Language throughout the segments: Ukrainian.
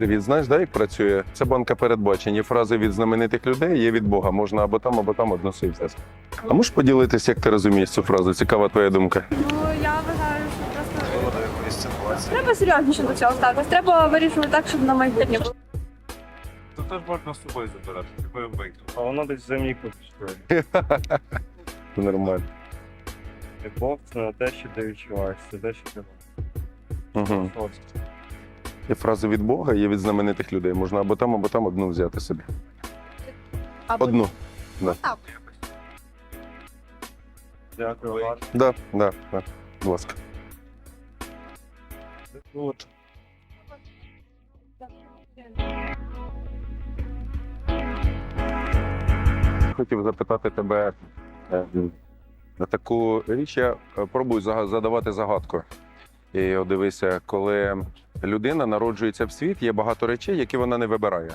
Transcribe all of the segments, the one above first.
Привіт, знаєш, да, як працює? Це банка передбачень. Є фрази від знаменитих людей, є від Бога. Можна або там, або там односився. А можеш поділитися, як ти розумієш цю фразу? Цікава твоя думка. Ну я вважаю, що просто треба серйозніше до цього ставитись. Треба вирішувати так, щоб на майбутнє було. Тут теж можна з собою забирати, любою вийти. А воно десь в землі купить. Це нормально. Любов це не те, що ти відчуваєш, це те, що ти Угу. Є фрази від Бога, є від знаменитих людей. Можна або там, або там одну взяти собі. Або Одну. Дякую, Влад. Да, да, да. Будь ласка. От. Хотів запитати тебе е, на таку річ. Я е, пробую зага- задавати загадку. І от дивися, коли людина народжується в світ, є багато речей, які вона не вибирає.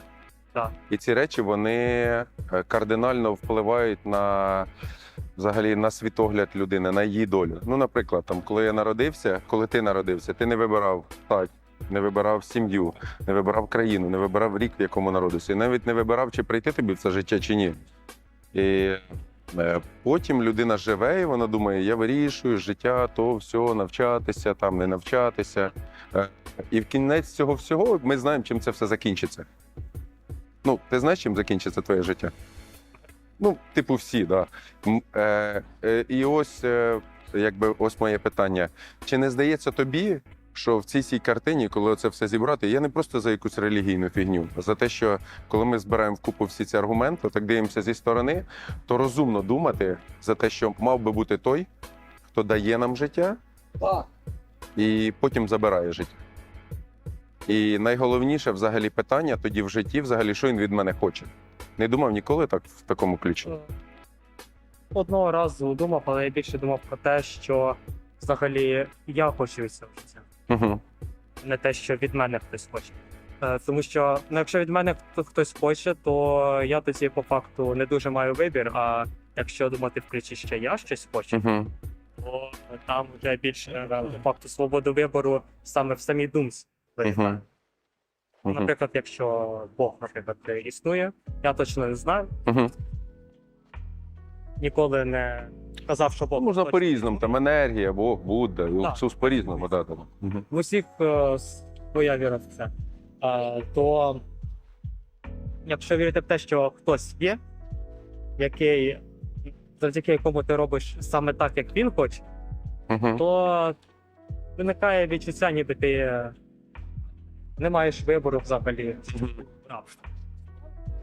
Так. І ці речі вони е, кардинально впливають на взагалі на світогляд людини, на її долю. Ну, наприклад, там, коли я народився, коли ти народився, ти не вибирав стать, не вибирав сім'ю, не вибирав країну, не вибирав рік, в якому народився, і навіть не вибирав, чи прийти тобі в це життя, чи ні. І потім людина живе, і вона думає, я вирішую життя, то все, навчатися, там не навчатися. Е, І в кінець цього всього ми знаємо, чим це все закінчиться. Ну, ти знаєш, чим закінчиться твоє життя? Ну, типу, всі, да. М, Е, е, і ось, е, якби, ось моє питання. Чи не здається тобі, що в цій цій картині, коли це все зібрати, я не просто за якусь релігійну фігню, а за те, що коли ми збираємо вкупу всі ці аргументи, так дивимося зі сторони, то розумно думати за те, що мав би бути той, хто дає нам життя, і потім забирає життя. І найголовніше взагалі питання тоді в житті, взагалі, що він від мене хоче. Не думав ніколи так в такому ключі. Одного разу думав, але я більше думав про те, що взагалі я хочу цього життя, Угу. не те, що від мене хтось хоче. Е, Тому що ну, якщо від мене хто- хтось хоче, то я тоді по факту не дуже маю вибір. А якщо думати в ключі, що я щось хочу, Угу. то там вже більше е, по факту свободу вибору саме в самій думці. Угу. Наприклад, якщо Бог, наприклад, існує, я точно не знаю. Угу. Ніколи не казав, що Бог Можна по-різному, там енергія, Бог, Будда, Ісус по-різному. Да, да. Угу. В усіх е, своя віра в це. Е, то якщо вірити в те, що хтось є, який, завдяки якому ти робиш саме так, як він хоче, Угу. то виникає відчуття, ніби ти е, не маєш вибору взагалі.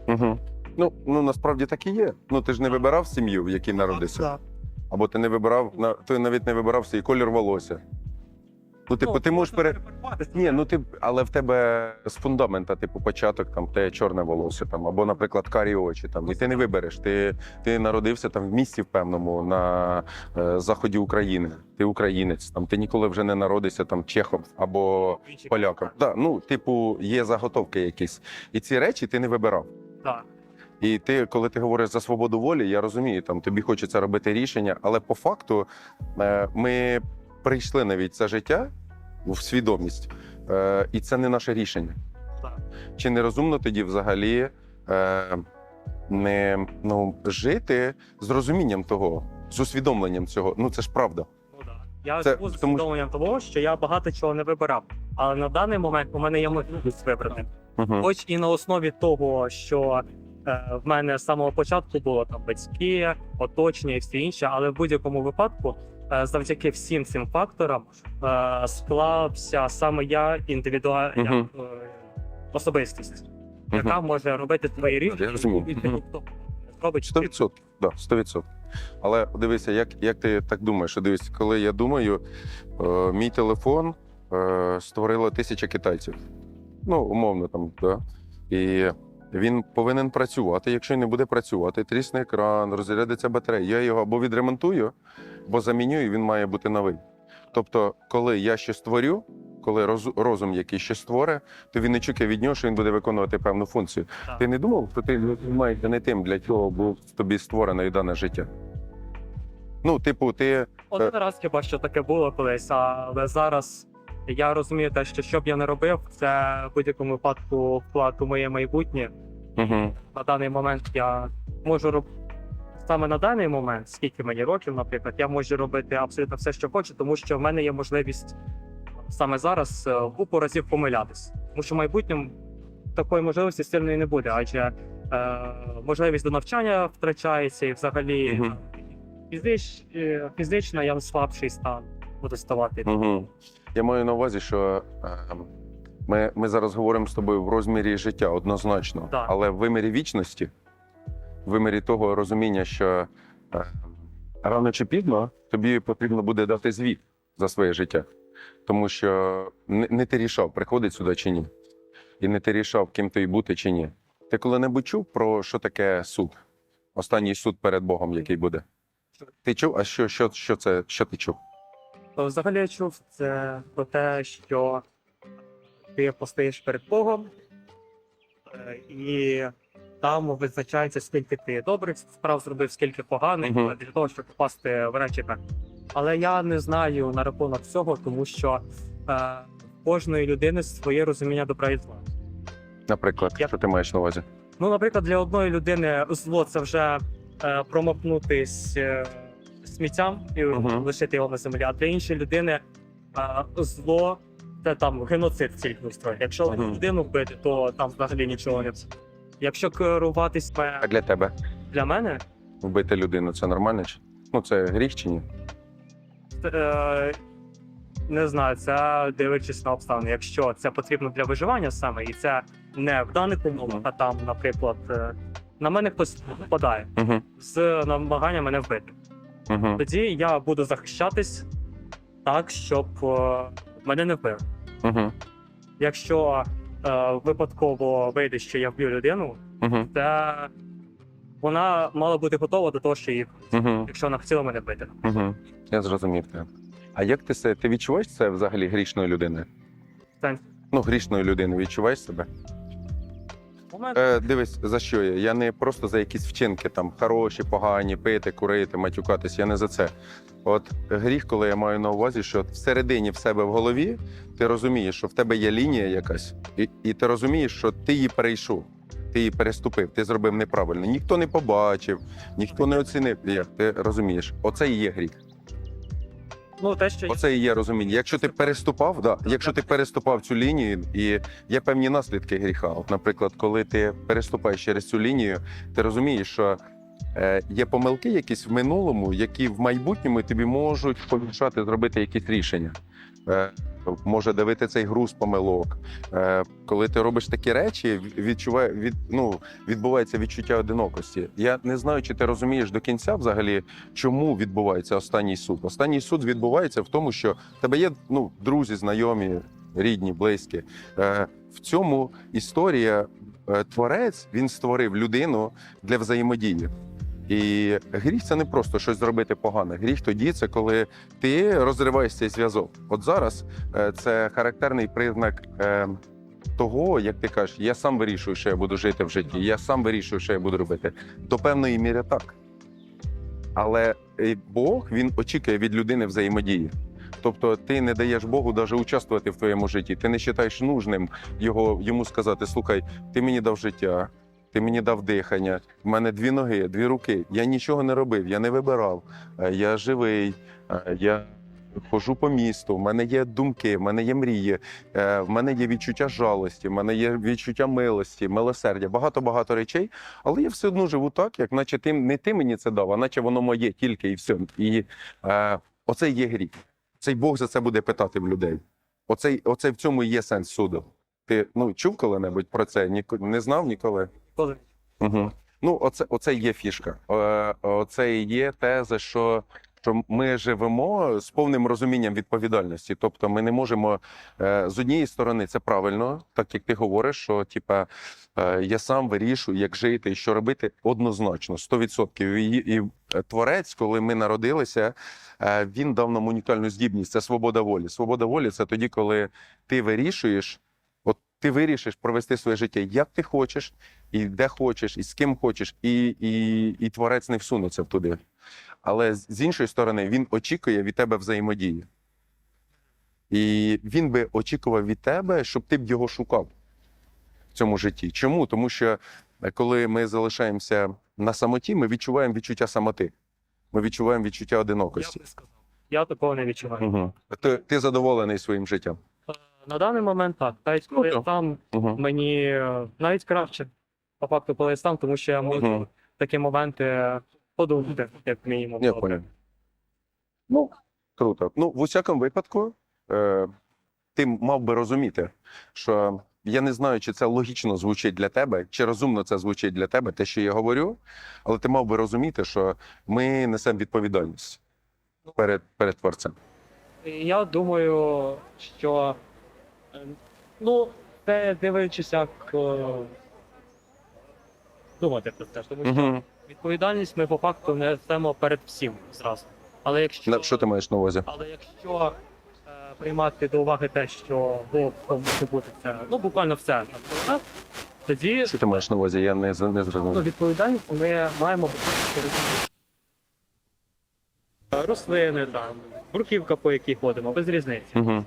Угу. Ну, ну насправді так і є. Ну ти ж не вибирав сім'ю, в якій народився. Або ти не вибирав, на- ти навіть не вибирав свій колір волосся. Ну, типу, ти можеш пере. Ні, ну ти, але в тебе з фундамента, типу, початок там те чорне волосся, там, або, наприклад, карі очі. Там, і ти не вибереш. Ти, ти народився там в місті в певному на е, заході України. Ти українець. Там ти ніколи вже не народився там чехом або поляком. Да, ну, типу, є заготовки якісь. І ці речі ти не вибирав. Так. І ти, коли ти говориш за свободу волі, я розумію, там тобі хочеться робити рішення, але по факту е, ми прийшли навіть це життя в свідомість, е, і це не наше рішення. Так. Чи не розумно тоді взагалі е, не ну, жити з розумінням того, з усвідомленням цього? Ну це ж правда. Ну. Я Це живу з тому- усвідомленням того, що я багато чого не вибирав. Але на даний момент у мене є можливість вибрати. Хоч і на основі того, що в мене з самого початку було там батьки, оточення і все інше, але в будь-якому випадку, е, завдяки всім цим факторам, е, склався саме я індивідуальна Мгм. е, особистість, яка може робити твої рішення Я розумію. і Мгм. тобто робить 100%. Да, 100%. Але дивися, як, як ти так думаєш? Дивись, коли я думаю, е, мій телефон е, створило тисяча китайців. Ну, умовно там, да. І він повинен працювати. Якщо не буде працювати, трісне екран, розрядиться батарея. Я його або відремонтую, або заміню, і він має бути новий. Тобто, коли я щось створю, коли роз- розум якийсь щось створить, то він не чекає від нього, що він буде виконувати певну функцію. Так. Ти не думав, що ти займаєшся не тим, для чого був тобі створене і дане життя? Ну, типу, ти Один раз хіба що таке було колись, але зараз Я розумію те, що що б я не робив, це в будь-якому випадку вклад у моє майбутнє. Угу. На даний момент я можу робити саме на даний момент, скільки мені років, наприклад, я можу робити абсолютно все, що хочу, тому що в мене є можливість саме зараз е, купу разів помилятись. Тому що в майбутньому такої можливості сильної не буде, адже е, можливість до навчання втрачається і взагалі е, фізично я слабший стан буду ставати. Угу. Я маю на увазі, що е, ми, ми зараз говоримо з тобою в розмірі життя однозначно, Так. але в вимірі вічності, в вимірі того розуміння, що е, рано чи пізно тобі потрібно буде дати звіт за своє життя. Тому що не, не ти рішав, приходить сюди чи ні. І не ти рішав, ким тобі бути чи ні. Ти коли-небудь чув про що таке суд? Останній суд перед Богом, який буде? Ти чув? А що, що, що це? Що ти чув? То взагалі я чув це про те, що ти постаєш перед Богом, е, і там визначається, скільки ти добрих справ зробив, скільки поганих, Мгм. для того, щоб попасти в речика. Але я не знаю на рахунок цього, тому що е, кожної людини своє розуміння добра і зла. Наприклад, Я- що ти маєш на увазі? Ну, наприклад, для одної людини зло це вже е, промахнутись е, сміттям і Мгм. лишити його на землі, а для іншої людини е, зло це там геноцид тільки устроїти. Якщо Мгм. людину вбити, то там взагалі нічого не. Якщо керуватись А для тебе для мене, вбити людину це нормально? Чи? Ну це гріх чи ні? е, не знаю, це дивлячись на обставини. Якщо це потрібно для виживання саме, і це не в даних умовах, а там, наприклад, е, на мене хтось нападає Угу. з намаганням мене вбити. Угу. Тоді я буду захищатись так, щоб е, мене не вбив. Угу. Якщо е, випадково вийде, що я вб'ю людину, Угу. це вона мала бути готова до того, що її, Угу. якщо вона хотіла мене вбити. Угу. Я зрозумів тебе. А як ти себе, ти відчуваєш це взагалі грішною людиною? Ну, грішною людиною відчуваєш себе? Е, дивись, за що я? Я не просто за якісь вчинки, там хороші, погані, пити, курити, матюкатись. Я не за це. От гріх, коли я маю на увазі, що всередині в себе в голові ти розумієш, що в тебе є лінія якась, і, і ти розумієш, що ти її перейшов, ти її переступив, ти зробив неправильно. Ніхто не побачив, ніхто не оцінив. Як ти розумієш? Оце і є гріх. Ну те, що Оце і є розуміння. Якщо ти переступав, да, якщо ти переступав цю лінію, і є певні наслідки гріха. От, наприклад, коли ти переступаєш через цю лінію, ти розумієш, що е, є помилки якісь в минулому, які в майбутньому тобі можуть помішати зробити якісь рішення. Е, може давити цей груз помилок. Е, коли ти робиш такі речі, відчуває, від, ну, відбувається відчуття одинокості. Я не знаю, чи ти розумієш до кінця взагалі, чому відбувається останній суд. Останній суд відбувається в тому, що тебе є ну, друзі, знайомі, рідні, близькі. Е, в цьому історія е, творець він створив людину для взаємодії. І гріх це не просто щось зробити погане. Гріх тоді це коли ти розриваєш цей зв'язок. От зараз е, це характерний признак е, того, як ти кажеш, я сам вирішую, що я буду жити в житті, я сам вирішую, що я буду робити. До певної міри так. Але е, Бог він очікує від людини взаємодії. Тобто ти не даєш Богу навіть участвувати в твоєму житті. Ти не вважаєш нужним його, йому сказати: слухай, ти мені дав життя, ти мені дав дихання, в мене дві ноги, дві руки. Я нічого не робив, я не вибирав. Е, Я живий, е, я хожу по місту, в мене є думки, в мене є мрії, е, в мене є відчуття жалості, в мене є відчуття милості, милосердя, багато-багато речей. Але я все одно живу так, як наче ти не ти мені це дав, а наче воно моє тільки і все. І е, оце є гріх. Цей Бог за це буде питати в людей. Оцей, оце в цьому і є сенс суду. Ти ну чув коли-небудь про це? Ніко не знав ніколи? Угу. Ну, оце, оце є фішка. Е, Оце і є теза, що, що ми живемо з повним розумінням відповідальності. Тобто, ми не можемо е, з однієї сторони, це правильно, так як ти говориш, що типа е, я сам вирішую, як жити і що робити однозначно, 100%. І, і творець, коли ми народилися, він дав нам унікальну здібність. Це свобода волі. Свобода волі це тоді, коли ти вирішуєш. Ти вирішиш провести своє життя як ти хочеш, і де хочеш, і з ким хочеш, і, і, і творець не всунеться туди. Але з іншої сторони, він очікує від тебе взаємодії. І він би очікував від тебе, щоб ти б його шукав в цьому житті. Чому? Тому що е, коли ми залишаємося на самоті, ми відчуваємо відчуття самоти. Ми відчуваємо відчуття Я одинокості. б не сказав. Я такого не відчуваю. Угу. Ти, ти задоволений своїм життям. Е, На даний момент так. Навіть коли я там Угу. мені е, навіть краще по факту, коли я сам, тому що я можу Мгм. такі моменти подумати, як мінімум. Я понял. Ну, круто. Ну, в усякому випадку, е, ти мав би розуміти, що я не знаю, чи це логічно звучить для тебе, чи розумно це звучить для тебе, те, що я говорю, але ти мав би розуміти, що ми несемо відповідальність перед, перед творцем. Я думаю, що е, ну, це дивлячись, як е, думати про це. Тому що Угу. відповідальність ми по факту несемо перед всім зразу. Але якщо, Що ти маєш на увазі? але якщо е, приймати до уваги те, що Бог може бути це, ну буквально все навколо нас, тоді Що ти маєш на увазі? Я не, з- не ну, зрозумів. відповідальність ми маємо. Е, рослини там, бруківка, по якій ходимо, без різниці. Угу.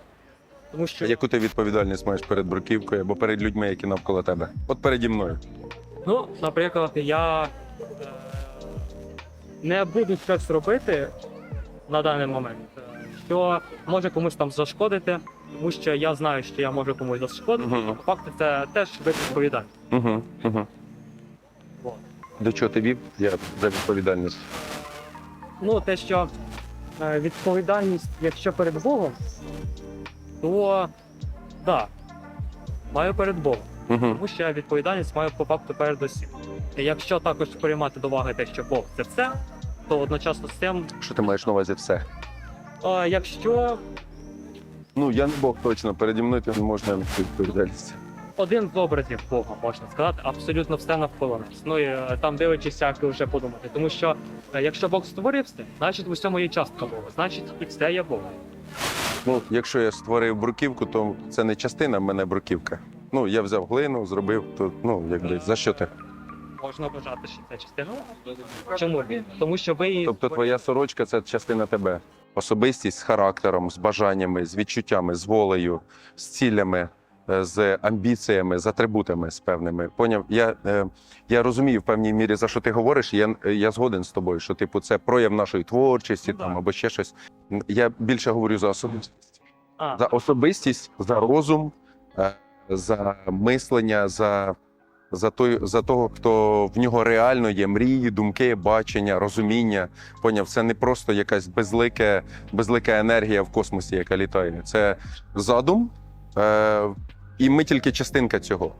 Тому що Яку ти відповідальність маєш перед бруківкою або перед людьми, які навколо тебе? От переді мною. Ну, наприклад, я е, не буду щось робити на даний момент, е, що може комусь там зашкодити, тому що я знаю, що я можу комусь зашкодити. По факту це теж вид відповідальність. Угу. Угу. Вот. До чого ти вів? Я за відповідальність. Ну, те, що е, відповідальність, якщо перед Богом, то да, маю перед Богом. Угу. Тому що я відповідальність маю по факту перед усім. І якщо також приймати до уваги те, що Бог це все, то одночасно з цим, Що ти маєш на увазі все? а, якщо Ну, я не Бог точно, переді мною ти не можна відповідальність. один з образів Бога, можна сказати, абсолютно все навколо нас. Ну і е, там дивлячись, як вже подумати. Тому що е, якщо Бог створив все, значить в усьому є частка Бога, значить і все є Бог. Ну, якщо я створив бруківку, то це не частина мене бруківка. Ну, я взяв глину, зробив, то ну, якби за що ти? Можна вважати, що це частина. Чому? Тому що ви її Тобто твоя сорочка це частина тебе. Особистість з характером, з бажаннями, з відчуттями, з волею, з цілями, з амбіціями, з атрибутами з певними. Поняв? Я, е, я розумію в певній мірі, за що ти говориш. Я, я згоден з тобою, що типу це прояв нашої творчості Ну, там, да. або ще щось. Я більше говорю за особистість. а, За особистість, за розум, е, за мислення, за, за, той, за того, хто в нього реально є мрії, думки, бачення, розуміння. Поняв, це не просто якась безлика, безлика енергія в космосі, яка літає. Це задум, е, і ми тільки частинка цього.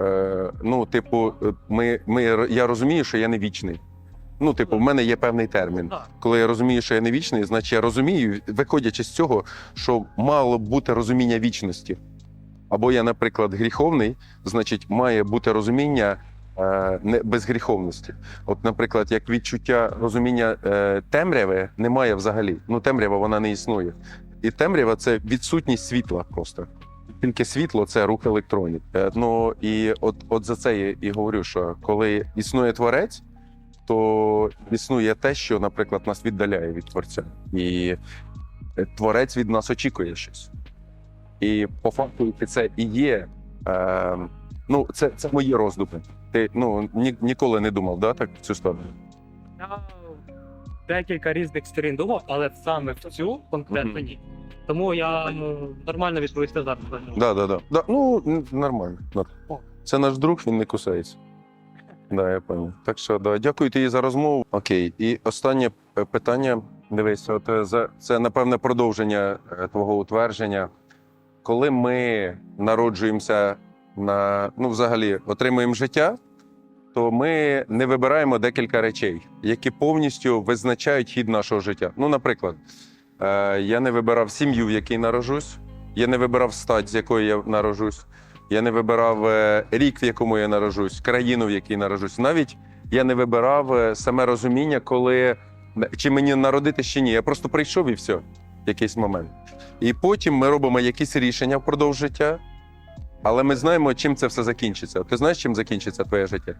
Е, ну, типу, ми, ми, я розумію, що я не вічний. Ну, типу, в мене є певний термін коли я розумію, що я не вічний, значить я розумію, виходячи з цього, що мало б бути розуміння вічності. Або я, наприклад, гріховний, значить, має бути розуміння е, безгріховності. От, наприклад, як відчуття розуміння е, темряви немає взагалі. Ну, темрява вона не існує. І темрява це відсутність світла просто. Тільки світло це рух електронів. Е, ну і от, от за це я і говорю, що коли існує творець, то існує те, що, наприклад, нас віддаляє від творця. І е, творець від нас очікує щось. І по факту це і є. Е, ну, це, це мої роздуми. Ти ну, ні, ніколи не думав, да, так, в цю сторону? Я декілька різних сторін думав, але саме в цю конкретно ні. Тому я ну, нормально відповісти зараз. Да, да, да. да. Ну, н- нормально. Да. О. Це наш друг, він не кусається. Да, я пам'ятаю. Так що да, дякую тобі за розмову. Окей. І останнє е, питання. Дивись, от е, за це напевне продовження е, твого утвердження. Коли ми народжуємося на ну, взагалі отримуємо життя, то ми не вибираємо декілька речей, які повністю визначають хід нашого життя. Ну, наприклад, я не вибирав сім'ю, в якій народжусь, я не вибирав стать, з якої я народжусь. Я не вибирав е, рік, в якому я народжусь, країну, в якій народжусь. Навіть я не вибирав е, саме розуміння, коли чи мені народитись чи ні. Я просто прийшов і все, якийсь момент. І потім ми робимо якісь рішення впродовж життя, але ми знаємо, чим це все закінчиться. Ти знаєш, чим закінчиться твоє життя?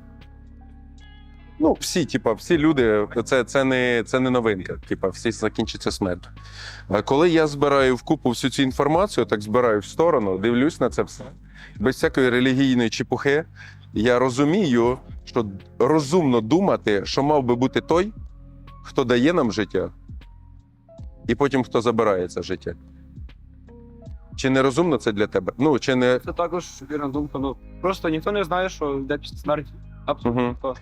Ну, всі, типа, всі люди, це, це, не, це не новинка. Типа, всі закінчиться смертю. А коли я збираю вкупу всю цю інформацію, так збираю в сторону, дивлюсь на це все. Без всякої релігійної чепухи, я розумію, що розумно думати, що мав би бути той, хто дає нам життя, і потім хто забирає це життя. Чи не розумно це для тебе? Ну, чи не. Це також вірна думка. Ну просто ніхто не знає, що йде після смерті. Абсолютно Мгм.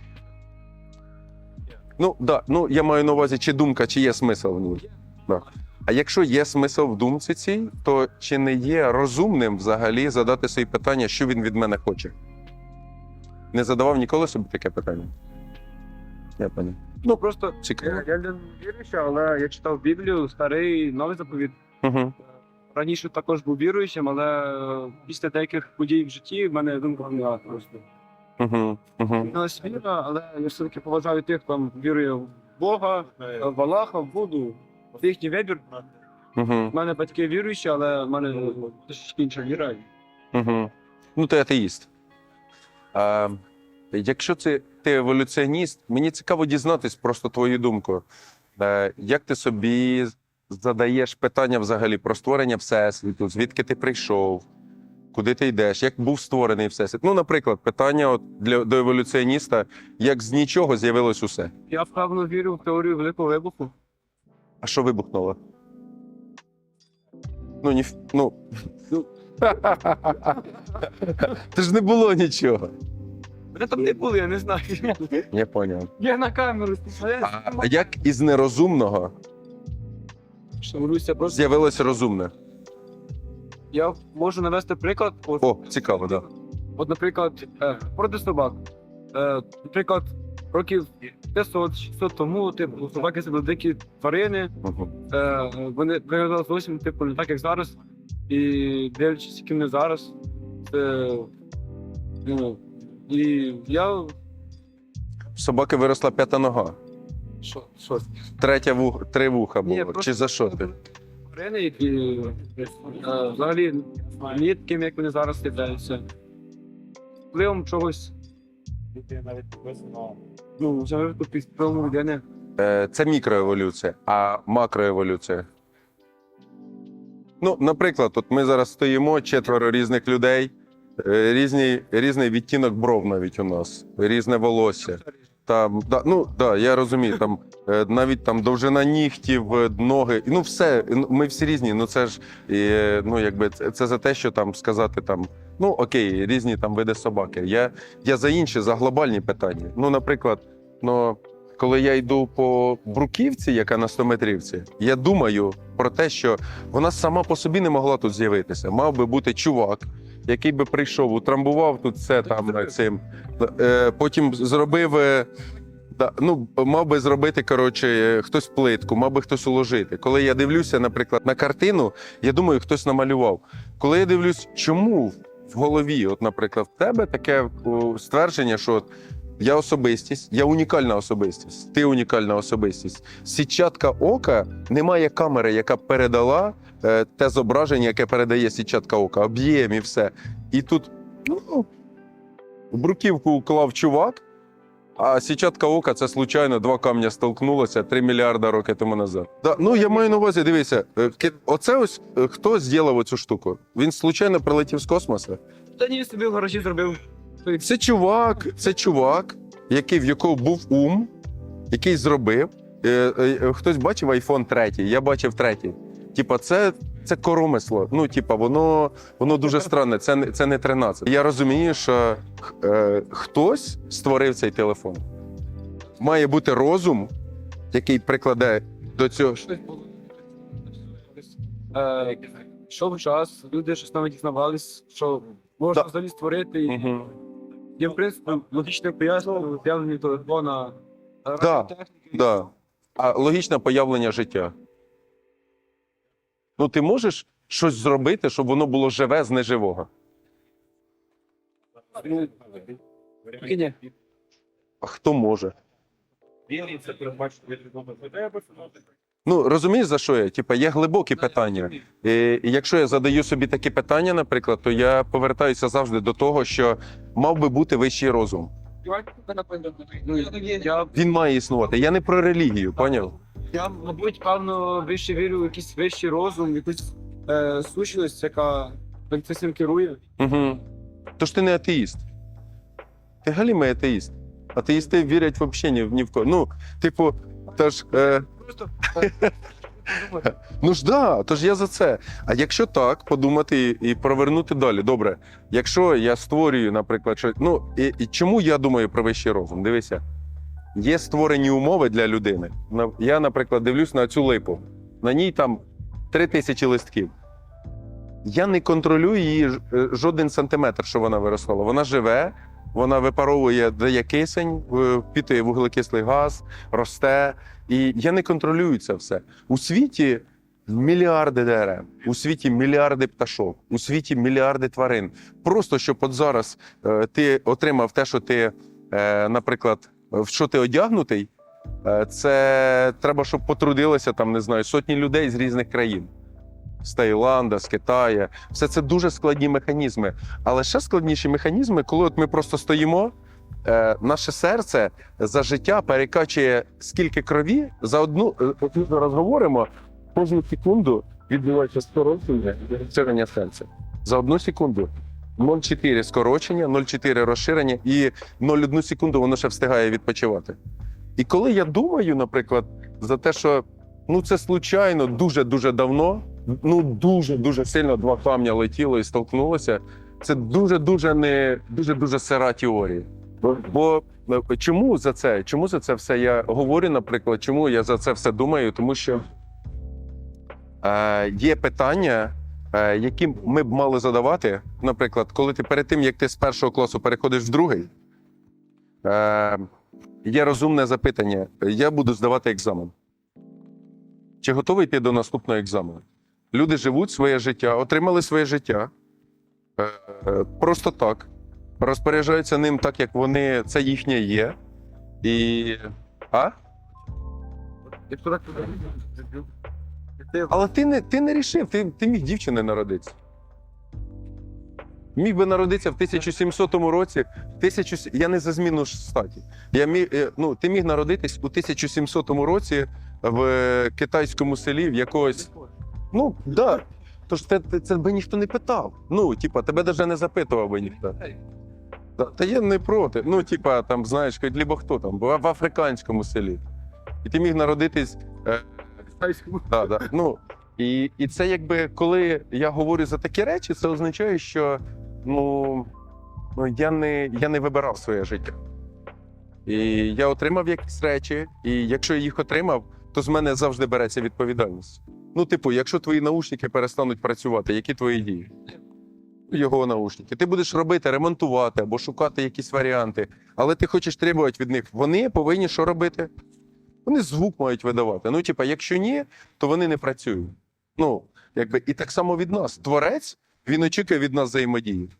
Ну, да, ну я маю на увазі, чи думка, чи є смисл в ній. Да. А якщо є смисл в думці цій, то чи не є розумним взагалі задати собі питання, що він від мене хоче? Не задавав ніколи собі таке питання? Я пані. Ну просто Цікаво. я, я не віруючий, але я читав Біблію, старий новий заповіт. Угу. Раніше також був віруючим, але е, після деяких подій в житті в мене думка поміняла просто. Угу. Угу. Змінилась віра, але я все-таки поважаю тих, хто вірує в Бога, е, в Аллаха, в Буду. Це їхній вибір. Угу. У мене батьки віруючі, але в мене трішки інша віра. Угу. Ну, ти атеїст. А, якщо це ти еволюціоніст, мені цікаво дізнатись просто твою думку. Е, як ти собі задаєш питання взагалі про створення Всесвіту, звідки ти прийшов, куди ти йдеш, як був створений Всесвіт? Ну, наприклад, питання от для, до еволюціоніста, як з нічого з'явилось усе. Я впевнено вірю в теорію великого вибуху. А що вибухнуло? Ну, ні, ну. Це ж не було нічого. Мене там не було, я не знаю. Я поняв. Я на камеру А, а як із нерозумного Шамруся, просто з'явилося розумне? Я можу навести приклад. От, О, цікаво, так. от наприклад, е, проти собак. Е, наприклад, років 500-600 тому, типу, собаки це були дикі тварини. Да. Е, вони виглядали зовсім типу, не так, як зараз. І дивлячись, яким не зараз. Це, ну, і я. Собаки виросла п'ята нога, Що? Що? третя вух, три вуха було. Ні, просто- Чи за що ти? Тварини, які е, взагалі не таким, як вони зараз являються. Впливом чогось, ну, під впливом людини. Е, Це мікроеволюція, а макроеволюція. Ну, наприклад, от ми зараз стоїмо четверо різних людей, е, різні, різний відтінок бров навіть у нас, різне волосся. Там, да, ну да, я розумію, там е, навіть там довжина нігтів, е, ноги, ну все, ми всі різні. Ну це ж ну, якби це, це за те, що там сказати там, ну окей, різні там види собаки. Я, я за інші, за глобальні питання. Ну, наприклад, ну коли я йду по бруківці, яка на 100 метрівці, я думаю про те, що вона сама по собі не могла тут з'явитися. Мав би бути чувак, який би прийшов, утрамбував тут все там цим. Е, Потім зробив. е, ну, мав би зробити, коротше, е, хтось плитку, мав би хтось уложити. Коли я дивлюся, наприклад, на картину, я думаю, хтось намалював. Коли я дивлюсь, чому в голові, от, наприклад, в тебе таке ствердження, що я особистість, я унікальна особистість, ти унікальна особистість. Сітчатка ока немає камери, яка передала е, те зображення, яке передає сітчатка ока, об'єм і все. І тут ну, в бруківку уклав чувак, а сітчатка ока це случайно два камня столкнулося 3 мільярда років тому назад. Да, ну я маю на увазі, дивися, е, оце ось е, хто зробив оцю штуку? Він случайно прилетів з космосу. Та ні, собі в гаражі зробив. Це чувак, це чувак, який в якого був ум, який зробив. Е, е, хтось бачив iPhone 3, я бачив третій. Типа, це, це коромисло. Ну, типа, воно, воно дуже странне. Це, це не 13. Я розумію, що е, хтось створив цей телефон. Має бути розум, який прикладе до цього. Щось було. Е, час, люди щось навіть дізнавались, що можна взагалі створити. Є, в принципі, логічне пояснення, з'явлення телефона, Да, радіотехніки. Да. А логічне появлення життя. Ну, ти можеш щось зробити, щоб воно було живе з неживого. Поки ні. А хто може? Він це передбачить від. Ну розумієш за що я? Типа є глибокі питання. І, і якщо я задаю собі такі питання, наприклад, то я повертаюся завжди до того, що мав би бути вищий розум. Ну, Він має існувати. Я не про релігію, поняв? я, мабуть, певно, вище вірю в якийсь вищий розум, в якусь е, сущність, яка це всім керує. Угу. Тож ти не атеїст. Ти галімий атеїст. Атеїсти вірять взагалі ні, в- ні в кого. Ну, типу, тож. Е... ну ж да, тож я за це. А якщо так, подумати і, і провернути далі. Добре, якщо я створюю, наприклад, щось. Ну, і, і чому я думаю про вищий розум? Дивися, є створені умови для людини. Я, наприклад, дивлюсь на цю липу. На ній там три тисячі листків. Я не контролюю її е, жоден сантиметр, що вона виростала. Вона живе, вона випаровує, дає кисень, е, впітує вуглекислий газ, росте. І я не контролюю це все. У світі мільярди дерев, у світі мільярди пташок, у світі мільярди тварин. Просто щоб от зараз е, ти отримав те, що ти, е, наприклад, в що ти одягнутий, це треба, щоб потрудилося там, не знаю, сотні людей з різних країн. З Таїланда, з Китаю. Все це дуже складні механізми. Але ще складніші механізми, коли от ми просто стоїмо, е, наше серце за життя перекачує скільки крові за одну. е, зараз кожну секунду відбувається скорочення розширення серця. За одну секунду. 0,4 скорочення, 0,4 розширення і 0,1 секунду воно ще встигає відпочивати. І коли я думаю, наприклад, за те, що ну це случайно дуже-дуже давно, ну дуже-дуже сильно два камня летіло і столкнулося, це дуже-дуже не дуже-дуже сира теорія. Бо, бо е, чому за це? Чому за це все я говорю, наприклад, чому я за це все думаю? Тому що е, є питання, е, які ми б мали задавати. Наприклад, коли ти перед тим, як ти з першого класу переходиш в другий, е, є розумне запитання: я буду здавати екзамен. Чи готовий ти до наступного екзамену? Люди живуть своє життя, отримали своє життя е, е, просто так розпоряджаються ним так, як вони це їхнє є. І. А? Якщо так Але ти не, ти не рішив, ти, ти міг дівчини народитися. Міг би народитися в 1700 році, 1000, я не за зміну статі. Я міг, е, ну, ти міг народитись у 1700 році в китайському селі в якогось. Ну, так. Да. Тож це, це, це би ніхто не питав. Ну, типа, тебе навіть не запитував би ніхто. Та, та я не проти. Ну, типа, там, знаєш, кажуть, либо хто там, бо в африканському селі. І ти міг народитись. Е, да, да. Ну, і, і це якби, коли я говорю за такі речі, це означає, що ну, ну я, не, я не вибирав своє життя. І я отримав якісь речі, і якщо я їх отримав, то з мене завжди береться відповідальність. Ну, типу, якщо твої наушники перестануть працювати, які твої дії? Його наушники. Ти будеш робити, ремонтувати або шукати якісь варіанти, але ти хочеш требувати від них. Вони повинні що робити? Вони звук мають видавати. Ну, типа, якщо ні, то вони не працюють. Ну, якби, і так само від нас. Творець він очікує від нас взаємодії.